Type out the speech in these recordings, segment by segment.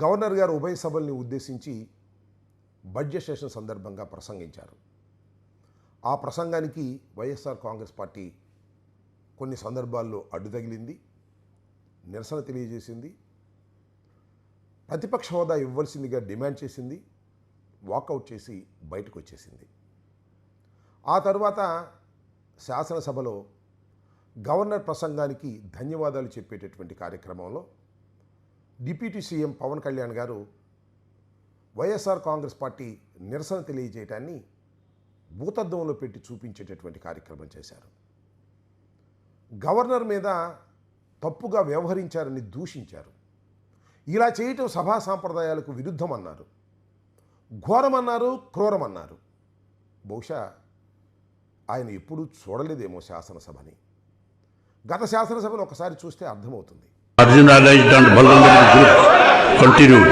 Governor గారు ఉభయ సభల్ని ఉద్దేశించి బడ్జెట్ సెషన్ సందర్భంగా ప్రసంగించారు. ఆ ప్రసంగానికి వైఎస్ఆర్ కాంగ్రెస్ పార్టీ కొన్ని సందర్భాల్లో అడ్డు తగిలింది నిరసన తెలియజేసింది ప్రతిపక్ష హోదా ఇవ్వాల్సిందిగా డిమాండ్ చేసింది వాకౌట్ చేసి బయటకు వచ్చేసింది. ఆ తర్వాత శాసనసభలో గవర్నర్ ప్రసంగానికి ధన్యవాదాలు చెప్పేటటువంటి కార్యక్రమంలో డిప్యూటీ సీఎం పవన్ కళ్యాణ్ గారు వైఎస్ఆర్ కాంగ్రెస్ పార్టీ నిరసన తెలియజేయటాన్ని భూతద్దంలో పెట్టి చూపించేటటువంటి కార్యక్రమం చేశారు. గవర్నర్ మీద తప్పుగా వ్యవహరించారని దూషించారు. ఇలా చేయటం సభా సాంప్రదాయాలకు విరుద్ధమన్నారు. ఘోరమన్నారు క్రూరమన్నారు. బహుశా ఆయన ఎప్పుడూ చూడలేదేమో శాసనసభని. గత శాసనసభను ఒకసారి చూస్తే అర్థమవుతుంది. Marginalized and vulnerable groups continue.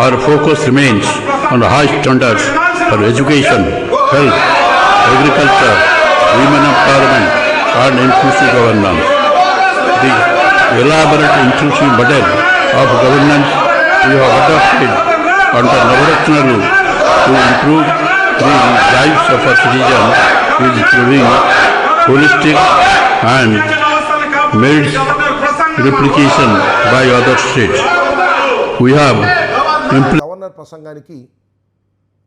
Our focus remains on high standards for education, health, agriculture, women empowerment, and inclusive governance. The elaborate inclusive model of governance we have adopted under Navaratna rule to improve the lives of our citizens is proving holistic and merits replication by other states. We have governor ప్రసంగానికి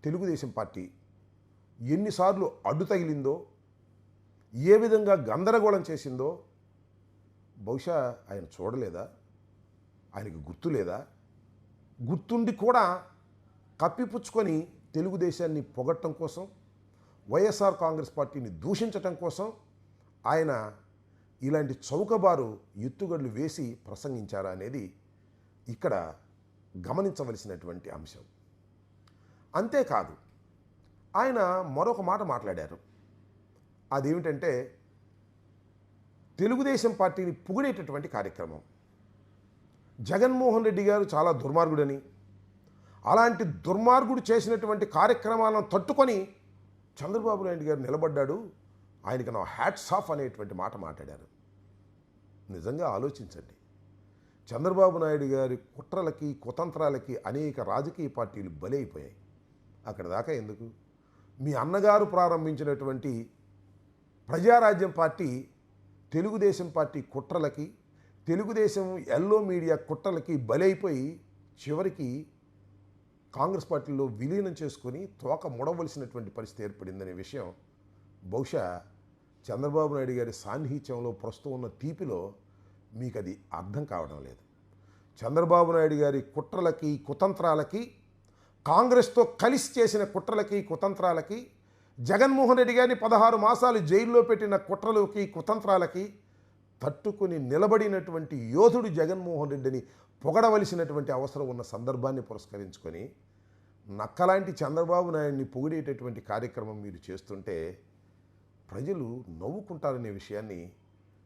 Telugu Desam party ఎన్నిసార్లు అడ్డు తగిలిందో ఏ విధంగా గందరగోళం చేసిందో బహుశా ఆయన చూడలేదా ఆయనకి గుర్తు లేదా గుర్తుండి కూడా కప్పిపుచ్చుకొని తెలుగుదేశాన్ని పొగట్టం కోసం వైఎస్ఆర్ కాంగ్రెస్ పార్టీని దూషించటం కోసం ఆయన ఇలాంటి చౌకబారు ఎత్తుగడలు వేసి ప్రసంగించారా అనేది ఇక్కడ గమనించవలసినటువంటి అంశం. అంతేకాదు ఆయన మరొక మాట మాట్లాడారు. అదేమిటంటే తెలుగుదేశం పార్టీని పొగిడేటటువంటి కార్యక్రమం. జగన్మోహన్ రెడ్డి గారు చాలా దుర్మార్గుడని అలాంటి దుర్మార్గుడు చేసినటువంటి కార్యక్రమాలను తట్టుకొని చంద్రబాబు నాయుడు గారు నిలబడ్డాడు. ఆయనకి నా హ్యాట్స్ ఆఫ్ అనేటువంటి మాట మాట్లాడారు. నిజంగా ఆలోచించండి. చంద్రబాబు నాయుడు గారి కుట్రలకి కుతంత్రాలకి అనేక రాజకీయ పార్టీలు బలైపోయాయి. అక్కడ దాకా ఎందుకు? మీ అన్నగారు ప్రారంభించినటువంటి ప్రజారాజ్యం పార్టీ తెలుగుదేశం పార్టీ కుట్రలకి తెలుగుదేశం ఎల్లో మీడియా కుట్రలకి బలైపోయి చివరికి కాంగ్రెస్ పార్టీలో విలీనం చేసుకొని తోక ముడవలసినటువంటి పరిస్థితి ఏర్పడిందనే విషయం బహుశా చంద్రబాబు నాయుడు గారి సాన్నిహిత్యంలో ప్రస్తుతం ఉన్న తీపిలో మీకు అది అర్థం కావడం లేదు. చంద్రబాబు నాయుడు గారి కుట్రలకి కుతంత్రాలకి కాంగ్రెస్తో కలిసి చేసిన కుట్రలకి కుతంత్రాలకి జగన్మోహన్ రెడ్డి గారిని పదహారు మాసాలు జైల్లో పెట్టిన కుట్రలకి కుతంత్రాలకి తట్టుకుని నిలబడినటువంటి యోధుడు జగన్మోహన్ రెడ్డిని పొగడవలసినటువంటి అవసరం ఉన్న సందర్భాన్ని పురస్కరించుకొని నక్కలాంటి చంద్రబాబు నాయుడిని పొగిడేటటువంటి కార్యక్రమం మీరు చేస్తుంటే ప్రజలు నవ్వుకుంటారనే విషయాన్ని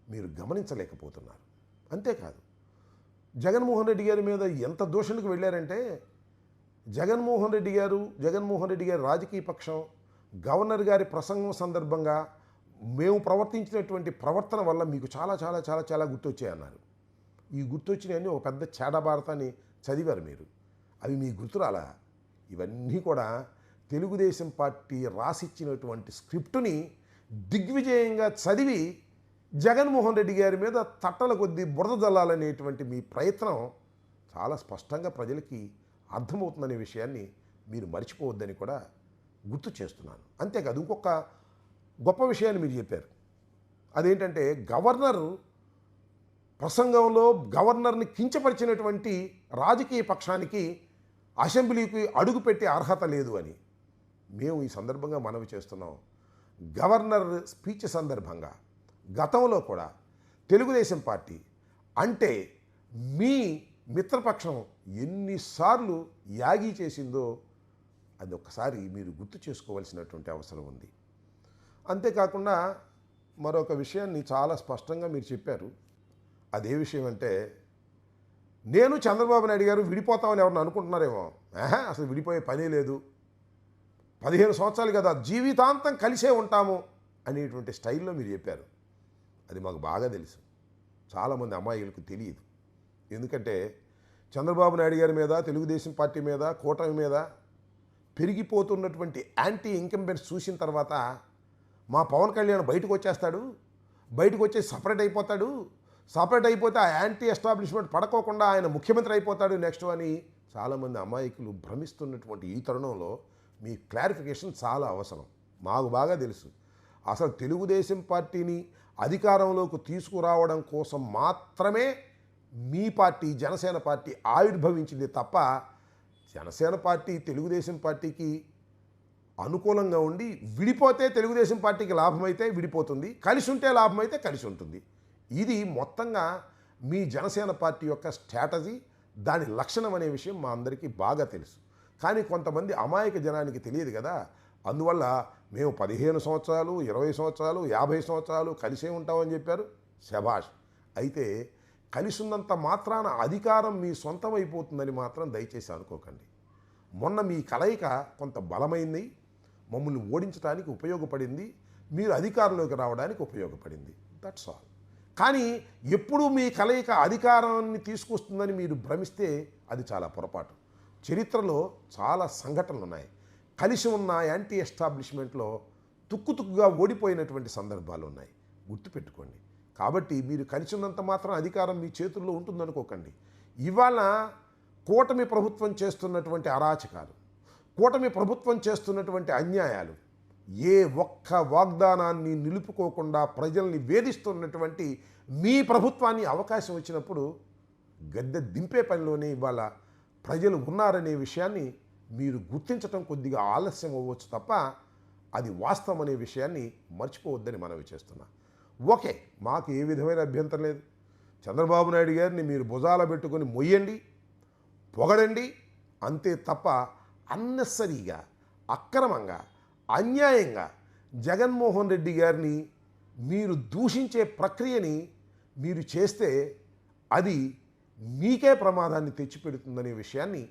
మీరు గమనించలేకపోతున్నారు. అంతేకాదు జగన్మోహన్ రెడ్డి గారి మీద ఎంత దూషణకు వెళ్ళారంటే జగన్మోహన్ రెడ్డి గారు జగన్మోహన్ రెడ్డి గారి రాజకీయ పక్షం గవర్నర్ గారి ప్రసంగం సందర్భంగా మేము ప్రవర్తించినటువంటి ప్రవర్తన వల్ల మీకు చాలా చాలా చాలా చాలా గుర్తొచ్చాయన్నారు. ఈ గుర్తొచ్చినవన్నీ ఒక పెద్ద చేడభారతాన్ని చదివారు మీరు. అవి మీ గుర్తురాలా? ఇవన్నీ కూడా తెలుగుదేశం పార్టీ రాసిచ్చినటువంటి స్క్రిప్టుని దిగ్విజయంగా చదివి జగన్మోహన్ రెడ్డి గారి మీద తట్టల కొద్దీ బురద జల్లాలనేటువంటి మీ ప్రయత్నం చాలా స్పష్టంగా ప్రజలకి అర్థమవుతుందనే విషయాన్ని మీరు మర్చిపోవద్దని కూడా గుర్తు చేస్తున్నాను. అంతేకాదు ఇంకొక గొప్ప విషయాన్ని మీరు చెప్పారు. అదేంటంటే గవర్నర్ ప్రసంగంలో గవర్నర్ని కించపరిచినటువంటి రాజకీయ పక్షానికి అసెంబ్లీకి అడుగుపెట్టే అర్హత లేదు అని మేము ఈ సందర్భంగా మనవి చేస్తున్నాం. గవర్నర్ స్పీచ్ సందర్భంగా గతంలో కూడా తెలుగుదేశం పార్టీ అంటే మీ మిత్రపక్షం ఎన్నిసార్లు యాగి చేసిందో అది ఒక్కసారి మీరు గుర్తు చేసుకోవాల్సినటువంటి అవసరం ఉంది. అంతేకాకుండా మరొక విషయాన్ని చాలా స్పష్టంగా మీరు చెప్పారు. అదే విషయం అంటే నేను చంద్రబాబు నాయుడు గారు విడిపోతామని ఎవరిని అనుకుంటున్నారేమో. అసలు విడిపోయే పనే లేదు. పదిహేను సంవత్సరాలు కదా జీవితాంతం కలిసే ఉంటాము అనేటువంటి స్టైల్లో మీరు చెప్పారు. అది మాకు బాగా తెలుసు. చాలామంది అమ్మాయిలకు తెలియదు. ఎందుకంటే చంద్రబాబు నాయుడు గారి మీద తెలుగుదేశం పార్టీ మీద కూటమి మీద పెరిగిపోతున్నటువంటి యాంటీ ఇంకంబెన్స్ చూసిన తర్వాత మా పవన్ కళ్యాణ్ బయటకు వచ్చేస్తాడు బయటకు వచ్చేసి సపరేట్ అయిపోతాడు సపరేట్ అయిపోతే ఆ యాంటీ ఎస్టాబ్లిష్మెంట్ పడకోకుండా ఆయన ముఖ్యమంత్రి అయిపోతాడు నెక్స్ట్ అని చాలామంది అమాయకులు భ్రమిస్తున్నటువంటి ఈ తరుణంలో మీ క్లారిఫికేషన్ చాలా అవసరం. మాకు బాగా తెలుసు. అసలు తెలుగుదేశం పార్టీని అధికారంలోకి తీసుకురావడం కోసం మాత్రమే మీ పార్టీ జనసేన పార్టీ ఆవిర్భవించింది తప్ప జనసేన పార్టీ తెలుగుదేశం పార్టీకి అనుకూలంగా ఉండి విడిపోతే తెలుగుదేశం పార్టీకి లాభమైతే విడిపోతుంది. కలిసి ఉంటే లాభమైతే కలిసి ఉంటుంది. ఇది మొత్తంగా మీ జనసేన పార్టీ యొక్క స్ట్రాటజీ దాని లక్షణం అనే విషయం మా అందరికీ బాగా తెలుసు. కానీ కొంతమంది అమాయక జనానికి తెలియదు కదా. అందువల్ల మేము పదిహేను సంవత్సరాలు ఇరవై సంవత్సరాలు యాభై సంవత్సరాలు కలిసే ఉంటామని చెప్పారు శభాష్. అయితే కలిసినంత మాత్రాన అధికారం మీ సొంతం అయిపోతుందని మాత్రం దయచేసి అనుకోకండి. మొన్న మీ కలయిక కొంత బలమైంది మమ్మల్ని ఓడించడానికి ఉపయోగపడింది మీరు అధికారంలోకి రావడానికి ఉపయోగపడింది. దట్స్ ఆల్ కానీ ఎప్పుడు మీ కలయిక అధికారాన్ని తీసుకొస్తుందని మీరు భ్రమిస్తే అది చాలా పొరపాటు. చరిత్రలో చాలా సంఘటనలు ఉన్నాయి కలిసి ఉన్న యాంటీ ఎస్టాబ్లిష్మెంట్లో తుక్కు తుక్కుగా ఓడిపోయినటువంటి సందర్భాలు ఉన్నాయి గుర్తుపెట్టుకోండి. కాబట్టి మీరు కలిసి ఉన్నంత మాత్రం అధికారం మీ చేతుల్లో ఉంటుందనుకోకండి. ఇవాళ కూటమి ప్రభుత్వం చేస్తున్నటువంటి అరాచకాలు కూటమి ప్రభుత్వం చేస్తున్నటువంటి అన్యాయాలు ఏ ఒక్క వాగ్దానాన్ని నిలుపుకోకుండా ప్రజల్ని వేధిస్తున్నటువంటి మీ ప్రభుత్వాన్ని అవకాశం వచ్చినప్పుడు గద్దె దింపే పనిలోనే ఇవాళ ప్రజలు ఉన్నారనే విషయాన్ని మీరు గుర్తించటం కొద్దిగా ఆలస్యం అవ్వచ్చు తప్ప అది వాస్తవం అనే విషయాన్ని మర్చిపోవద్దని మనవి చేస్తున్నా. ఓకే మాకు ఏ విధమైన అభ్యంతరం లేదు. చంద్రబాబు నాయుడు గారిని మీరు భుజాల పెట్టుకొని మొయ్యండి పొగడండి అంతే తప్ప అన్నెసరీగా అక్రమంగా అన్యాయంగా జగన్మోహన్ రెడ్డి గారిని మీరు దూషించే ప్రక్రియని మీరు చేస్తే అది మీకే ప్రమాదాన్ని తెచ్చిపెడుతుందనే విషయాన్ని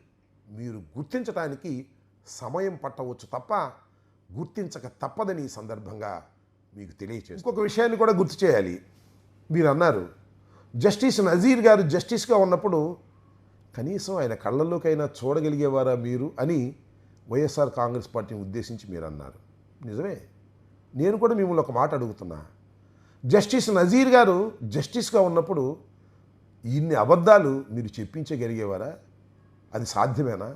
మీరు గుర్తించటానికి సమయం పట్టవచ్చు తప్ప గుర్తించక తప్పదని ఈ సందర్భంగా మీకు తెలియచేసి ఇంకొక విషయాన్ని కూడా గుర్తు చేయాలి. మీరు అన్నారు జస్టిస్ నజీర్ గారు జస్టిస్గా ఉన్నప్పుడు కనీసం ఆయన కళ్ళల్లోకైనా చూడగలిగేవారా మీరు అని వైఎస్ఆర్ కాంగ్రెస్ పార్టీని ఉద్దేశించి మీరు అన్నారు. నిజమే? నేను కూడా మిమ్మల్ని ఒక మాట అడుగుతున్నా. జస్టిస్ నజీర్ గారు జస్టిస్గా ఉన్నప్పుడు ఇన్ని అబద్ధాలు మీరు చెప్పించగలిగేవారా? అది సాధ్యమేనా?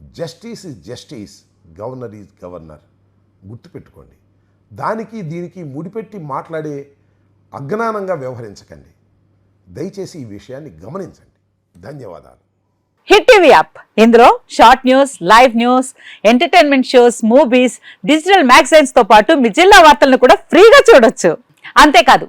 Justice is justice governor is governor. గుర్తుపెట్టుకోండి. దానికి దీనికి ముడిపెట్టి మాట్లాడే అజ్ఞానంగా వ్యవహరించకండి. దయచేసి ఈ విషయాన్ని గమనించండి. ధన్యవాదాలు. Hit TV app. ఇందులో short news live news entertainment shows movies digital మ్యాగజైన్స్తో పాటు మీ జిల్లా వార్తలను కూడా ఫ్రీగా చూడొచ్చు. అంతేకాదు